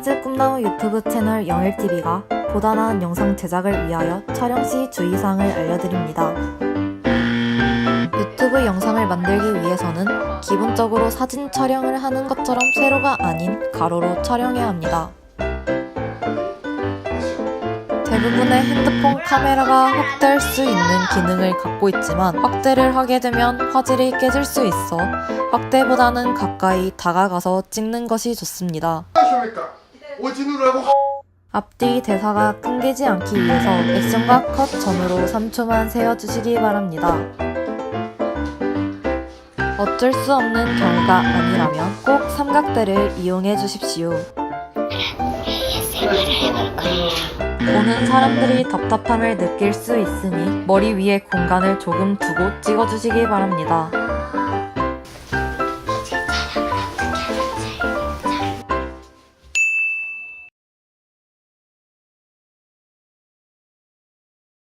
하이즈 꿈나무 유튜브 채널 영일TV가 보다 나은 영상 제작을 위하여 촬영 시 주의사항을 알려드립니다. 유튜브 영상을 만들기 위해서는 기본적으로 사진 촬영을 하는 것처럼 세로가 아닌 가로로 촬영해야 합니다. 대부분의 핸드폰 카메라가 확대할 수 있는 기능을 갖고 있지만 확대를 하게 되면 화질이 깨질 수 있어 확대보다는 가까이 다가가서 찍는 것이 좋습니다. 오진우라고 앞뒤 대사가 끊기지 않기 위해서 액션과 컷 전후로 3초만 세어주시기 바랍니다. 어쩔 수 없는 경우가 아니라면 꼭 삼각대를 이용해 주십시오. 보는 사람들이 답답함을 느낄 수 있으니 머리 위에 공간을 조금 두고 찍어주시기 바랍니다.